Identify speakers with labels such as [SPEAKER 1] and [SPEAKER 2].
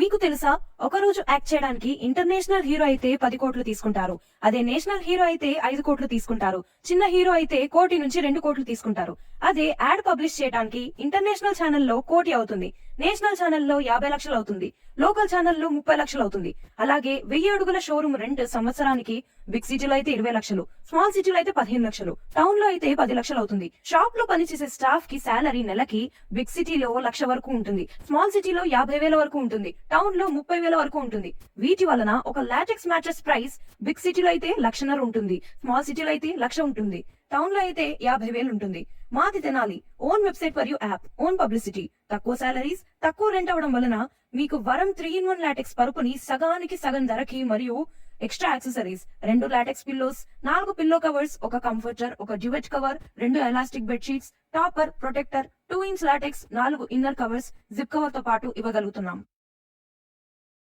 [SPEAKER 1] మీకు తెలుసా? ఒక రోజు యాక్ట్ చేయడానికి ఇంటర్నేషనల్ హీరో అయితే పది కోట్లు తీసుకుంటారు. అదే నేషనల్ హీరో అయితే ఐదు కోట్లు తీసుకుంటారు. చిన్న హీరో అయితే కోటి నుంచి రెండు కోట్లు తీసుకుంటారు. అదే యాడ్ పబ్లిష్ చేయడానికి ఇంటర్నేషనల్ ఛానల్లో కోటి అవుతుంది. నేషనల్ ఛానల్లో యాభై లక్షలు అవుతుంది. లోకల్ ఛానల్లో ముప్పై లక్షలు అవుతుంది. అలాగే వెయ్యి అడుగుల షోరూమ్ రెంట్ సంవత్సరానికి బిగ్ సిటీలో అయితే ఇరవై లక్షలు స్మాల్ సిటీలో అయితే పదిహేను లక్షలు టౌన్లో అయితే పది లక్షలు అవుతుంది. షాప్లో పనిచేసే స్టాఫ్కి శాలరీ నెలకి బిగ్ సిటీలో లక్ష వరకు ఉంటుంది. స్మాల్ సిటీలో యాభై వేల వరకు ఉంటుంది. టౌన్లో ముప్పై వేల వరకు ఉంటుంది. వీటి వలన ఒక లాటెక్స్ మ్యాట్రెస్ ప్రైస్ బిగ్ సిటీలో అయితే లక్షన్నర ఉంటుంది. స్మాల్ సిటీలో అయితే లక్ష ఉంటుంది. టౌన్లో అయితే యాభై వేలు ఉంటుంది. మాది తెనాలి. ఓన్ వెబ్సైట్ మరియు యాప్ ఓన్ పబ్లిసిటీ తక్కువ సాలరీస్ తక్కువ రెంట్ అవడం వలన మీకు వరం త్రీ ఇన్ వన్ లాటెక్స్ పరుపుని సగానికి సగం ధరకి మరియు ఎక్స్ట్రా యాక్సెసరీస్ రెండు లాటెక్స్ పిల్లోస్ నాలుగు పిల్లో కవర్స్ ఒక కంఫర్టర్ ఒక డ్యూవెట్ కవర్ రెండు elastic bedsheets topper protector two inch latex నాలుగు ఇన్నర్ కవర్స్ జిప్ కవర్తో పాటు ఇవ్వగలుగుతున్నాం.